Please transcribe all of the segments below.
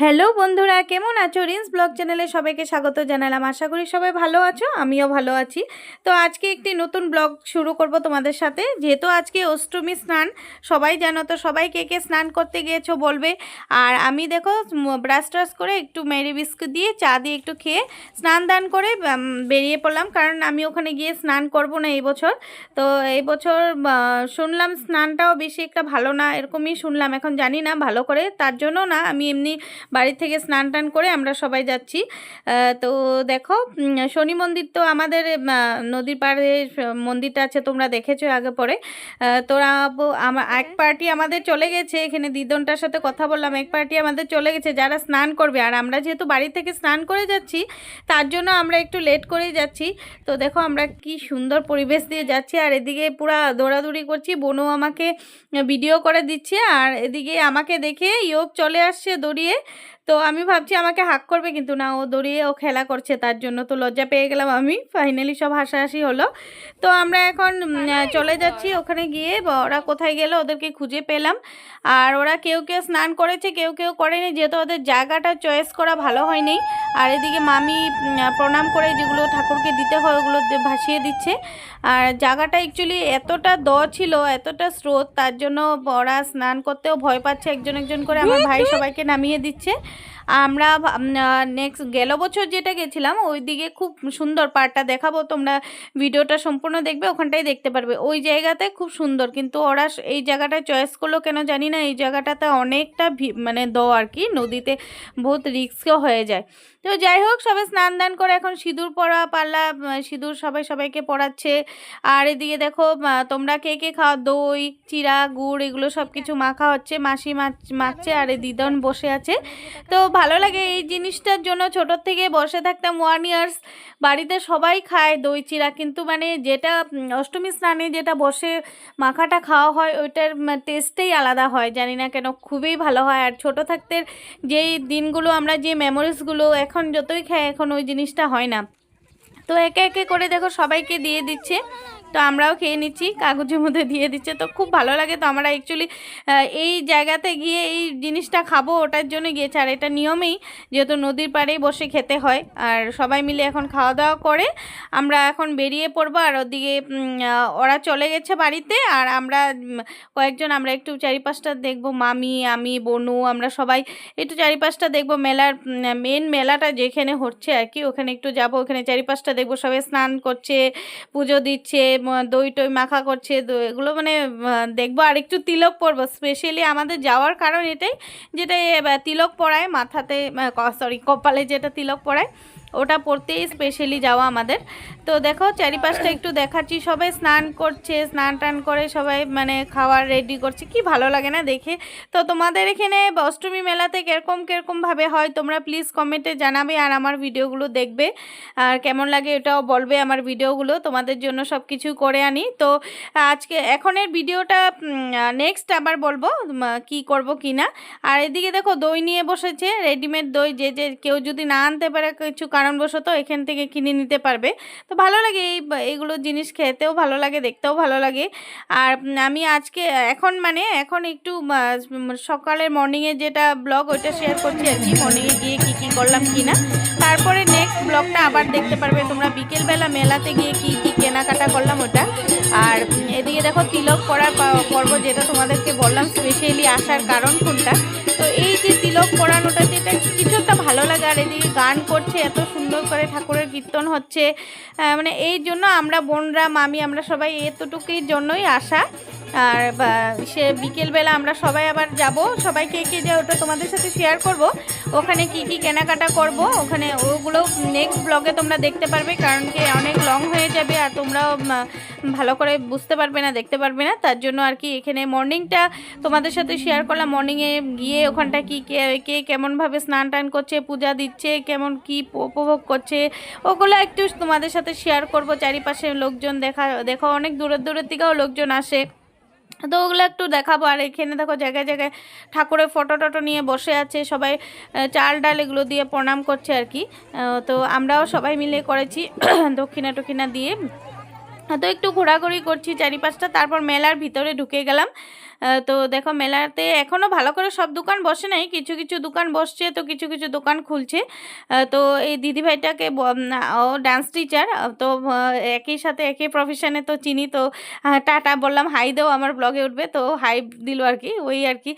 Hello বন্ধুরা, কেমন আছো? রিন্স ব্লগ চ্যানেলে সবাইকে স্বাগত জানালাম। আশা করি সবাই ভালো আছো, আমিও ভালো আছি। তো আজকে একটি নতুন ব্লগ শুরু করব তোমাদের সাথে। যেহেতু আজকে অষ্টমী স্নান, সবাই জানো তো সবাই কে কে স্নান করতে গিয়েছো বলবে। আর আমি দেখো ব্রাশ ট্রাশ করে একটু মেরি বিস্কুট দিয়ে চা দিয়ে একটু খেয়ে স্নান দান করে বেরিয়ে পড়লাম। কারণ আমি ওখানে গিয়ে স্নান করব না এই বছর। তো এই বছর শুনলাম স্নানটাও বেশি একটা ভালো না, এরকমই শুনলাম। এখন জানি না ভালো করে, তার জন্য না, আমি এমনি বাড়ি থেকে স্নান টান করে আমরা সবাই যাচ্ছি। তো দেখো শনি মন্দির তো আমাদের নদীর পাড়ে মন্দিরটা আছে তোমরা দেখেছ আগে পরে। তোরা ব- আমা- এক পার্টি আমাদের চলে গেছে এখানে দিদনটার সাথে কথা বললাম এক পার্টি আমাদের চলে গেছে যারা স্নান করবে। আর আমরা যেহেতু বাড়ি থেকে স্নান করে যাচ্ছি তার জন্য আমরা একটু লেট করেই যাচ্ছি। তো দেখো আমরা কি সুন্দর পরিবেশ দিয়ে যাচ্ছি আর এদিকে পুরা দৌড়াদৌড়ি করছি বোনও আমাকে ভিডিও করে দিচ্ছে আর এদিকে আমাকে দেখে ইয়োগ চলে আসছে দৌড়িয়ে। তো আমি ভাবছি আমাকে হাক করবে কিন্তু না ও দৌড়িয়ে ও খেলা করছে তার জন্য। তো লজ্জা পেয়ে গেলাম আমি ফাইনালি সব হাসাহাসি হলো। তো আমরা এখন চলে যাচ্ছি ওখানে গিয়ে ওরা কোথায় গেলো ওদেরকে খুঁজে পেলাম। আর ওরা কেউ কেউ স্নান করেছে কেউ কেউ করেনি যেহেতু ওদের জায়গাটা চয়েস করা ভালো হয়নি। আর এদিকে মামি প্রণাম করে যেগুলো ঠাকুরকে দিতে হয় ওগুলো ভাসিয়ে দিচ্ছে। আর জায়গাটা অ্যাকচুয়ালি এতটা দ ছিল, এতটা স্রোত, তার জন্য ওরা স্নান করতেও ভয় পাচ্ছে। একজন একজন করে আমার ভাই সবাইকে নামিয়ে দিচ্ছে। আমরা নেক্সট গেল বছর যেটা গেছিলাম ওই দিকে খুব সুন্দর পার্কটা দেখাবো, তোমরা ভিডিওটা সম্পূর্ণ দেখবে, ওখানটাই দেখতে পারবে। ওই জায়গাতে খুব সুন্দর, কিন্তু ওরা এই জায়গাটা চয়েস করল কেন জানি না, এই জায়গাটাতে অনেকটা মানে দ আর কি, নদীতে বহুত রিস্কও হয়ে যায়। তো যাই হোক, সবাই স্নান দান করে এখন সিঁদুর পরা পাল্লা সিঁদুর সবাই সবাইকে পড়াচ্ছে। আর এদিকে দেখো তোমরা কে কে খাও, দই, চিরা, গুড়, এগুলো সব কিছু মাখা হচ্ছে, মাসি মাছ- মাখছে, আর এই দিদন বসে আছে। তো ভালো লাগে এই জিনিসটার জন্য। ছোটোর থেকে বসে থাকতাম ওয়ান ইয়ার্স বাড়িতে সবাই খায় দই, চিরা। কিন্তু মানে যেটা অষ্টমী স্নানে যেটা বসে মাখাটা খাওয়া হয়, ওইটার টেস্টেই আলাদা হয়। জানি না কেন, খুবই ভালো হয়। আর ছোট থাকতে যেই দিনগুলো আমরা, যে মেমোরিজগুলো এখন যতই খাই, এখন ওই জিনিসটা হয় না। তো একে একে করে দেখো সবাইকে দিয়ে দিচ্ছে। তো আমরাও খেয়ে নিচ্ছি, কাগজের মধ্যে দিয়ে দিচ্ছে। তো খুব ভালো লাগে তো আমরা অ্যাকচুয়ালি এই জায়গাতে গিয়ে এই জিনিসটা খাব, ওটার জন্য গিয়েছে। আর এটা নিয়মেই, যেহেতু নদীর পাড়েই বসে খেতে হয়। আর সবাই মিলে এখন খাওয়া দাওয়া করে, আমরা এখন বেরিয়ে পড়ব। আর ওদিকে ওরা চলে গেছে বাড়িতে। আর আমরা কয়েকজন আমরা একটু চারিপাশটা দেখব। মামি, আমি, বনু, আমরা সবাই একটু চারিপাশটা দেখব। মেলার মেন মেলাটা যেখানে হচ্ছে আর কি, ওখানে একটু যাব। ওখানে চারিপাশটা দেখব। সবাই স্নান করছে, পুজো দিচ্ছে দই টই মাখা করছে এগুলো মানে দেখব। আর একটু তিলক পরবো। স্পেশালি আমাদের যাওয়ার কারণ এটাই, যেটা তিলক পড়ায় মাথাতে সরি কপালে যেটা তিলক পরায়। ওটা পড়তেই স্পেশালি যাওয়া আমাদের। তো দেখো, চারিপাশটা একটু দেখাচ্ছি। সবাই স্নান করছে, স্নান টান করে সবাই মানে খাওয়ার রেডি করছে। কি ভালো লাগে না দেখে? তো তোমাদের এখানে অষ্টমী মেলাতে কীরকম কীরকমভাবে হয়? তোমরা প্লিজ কমেন্টে জানাবে আর আমার ভিডিওগুলো দেখবে। আর কেমন লাগে এটাও বলবে আমার ভিডিওগুলো। তোমাদের জন্য সব কিছু করে আনি। তো আজকে, এখনের ভিডিওটা নেক্সট আবার বলব কি করব, কি না। আর এদিকে দেখো, দই নিয়ে বসেছে রেডিমেড দই। যে যে, কেউ যদি না আনতে পারে কিছু কারণবশত এখান থেকে কিনে নিতে পারবে। তো ভালো লাগে এই এইগুলো জিনিস খেতেও ভালো লাগে, দেখতেও ভালো লাগে। আর আমি আজকে, এখন মানে এখন একটু সকালের মর্নিংয়ে যেটা ব্লগ ওইটা শেয়ার করছি আর কি মর্নিংয়ে গিয়ে কী কী করলাম কি না তারপরে নেক্সট ব্লগটা আবার দেখতে পারবে তোমরা। বিকেলবেলা মেলাতে গিয়ে কি কি কেনাকাটা করলাম ওটা। আর এদিকে দেখো তিলক করার পর্ব যেটা তোমাদেরকে বললাম স্পেশালি আসার কারণ কোনটা? তো এই যে তিলক পরানোটা গান করছে, এত সুন্দর করে ঠাকুরের কীর্তন হচ্ছে। মানে এই জন্য আমরা বোনরা, মামি, আমরা সবাই এতটুকুর জন্যই আসা আর সে বিকেলবেলা আমরা সবাই আবার যাব। সবাইকে কে যে ওটা তোমাদের সাথে শেয়ার করব। ওখানে কি কি কেনাকাটা করব, ওখানে ওগুলো নেক্সট ব্লগে তোমরা দেখতে পারবে, কারণ কি তোমরাও ভালো করে বুঝতে পারবে না, দেখতে পারবে না। তার জন্য আর কি এখানে মর্নিংটা তোমাদের সাথে শেয়ার করলাম। মর্নিংয়ে গিয়ে ওখানটা কি, কে কে কেমনভাবে স্নান টান করছে, পূজা দিচ্ছে, কেমন কি উপভোগ করছে, ওগুলো একটু তোমাদের সাথে শেয়ার করব। চারিপাশে লোকজন দেখা, দেখো, অনেক দূরের দূরের দিকেও লোকজন আসে। তো ওগুলো একটু দেখাবো। আর এখানে দেখো জায়গায় জায়গায় ঠাকুরের ফটো টটো নিয়ে বসে আছে, সবাই চাল ডাল এগুলো দিয়ে প্রণাম করছে আর কি। তো আমরাও সবাই মিলে করেছি, দক্ষিণা টক্ষিণা দিয়ে। তো একটু ঘোরাঘুরি করছি চারিপাশটা, তারপর মেলার ভিতরে ঢুকে গেলাম। তো দেখো মেলাতে এখনও ভালো করে সব দোকান বসে নাই। কিছু কিছু দোকান বসছে, তো কিছু কিছু দোকান খুলছে। তো এই দিদিভাইটাকে ও ডান্স টিচার তো একই সাথে একই প্রফেশনে তো চিনি, তো টাটা বললাম হাই দেও, আমার ব্লগে উঠবে। তো হাই দিল আর কি ওই আর কি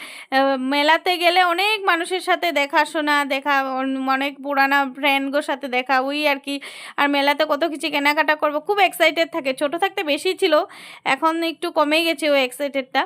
মেলাতে গেলে অনেক মানুষের সাথে দেখাশোনা দেখা অন- অনেক পুরানা ফ্রেন্ডগোর সাথে দেখা, ওই আর কি আর মেলাতে কত কিছু কেনাকাটা করব, খুব এক্সাইটেড থাকে। ছোট থাকতে বেশি ছিল, এখন একটু কমে গেছে ওই এক্সাইটেডটা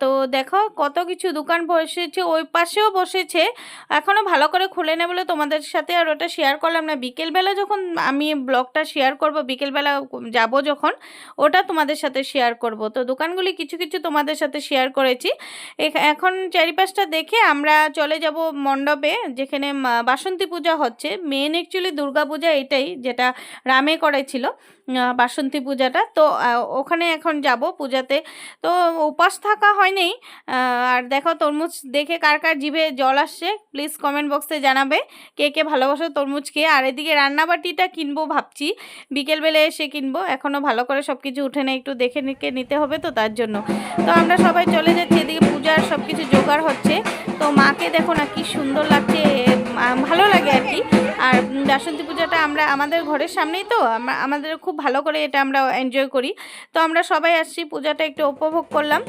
তো দেখো কত কিছু দোকান বসেছে, ওই পাশেও বসেছে। এখনও ভালো করে খুলে নেই বলে তোমাদের সাথে আর ওটা শেয়ার করলাম না। বিকেলবেলা যখন আমি ব্লগটা শেয়ার করব, বিকেলবেলা যাব যখন, ওটা তোমাদের সাথে শেয়ার করব। তো দোকানগুলি কিছু কিছু তোমাদের সাথে শেয়ার করেছি। এখ- এখন চারিপাশটা দেখে আমরা চলে যাব মণ্ডপে, যেখানে বাসন্তী পূজা হচ্ছে। মেন অ্যাকচুয়ালি দুর্গা পূজা এটাই, যেটা রামে করেছিল বাসন্তী পূজাটা। তো ওখানে এখন যাব পূজাতে। তো উপাস থাকা হয়নি। আর দেখো তরমুজ দেখে কার কার জিভে জল আসছে প্লিজ কমেন্ট বক্সে জানাবে কে কে ভালোবাসো তরমুজকে আর এদিকে রান্নাবাটিটা কিনবো ভাবছি, বিকেলবেলা এসে কিনবো। এখনও ভালো করে সব কিছু উঠে না একটু দেখে নিতে হবে তো তার জন্য। তো আমরা সবাই চলে যাচ্ছি, এদিকে পূজার সব কিছু জোগাড় হচ্ছে। তো মাকে দেখো না কি সুন্দর লাগছে। বাসন্তী পূজাটা আমরা আমাদের ঘরের সামনেই তো আমাদের খুব ভালো করে এটা আমরা এনজয় করি। তো আমরা সবাই আসছি, পূজাটা একটু উপভোগ করলাম।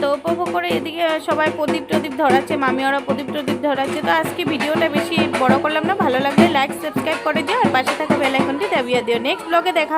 তো উপভোগ করে এদিকে সবাই প্রদীপ টদীপ ধরাচ্ছে মামি ওরা প্রদীপ টদীপ ধরাচ্ছে। তো আজকে ভিডিওটা বেশি বড় করলাম না, ভালো লাগলে লাইক সাবস্ক্রাইব করে দিও, আর পাশে থাকা বেলাইকনটি দাবিয়ে দিও। নেক্সট ব্লগে দেখা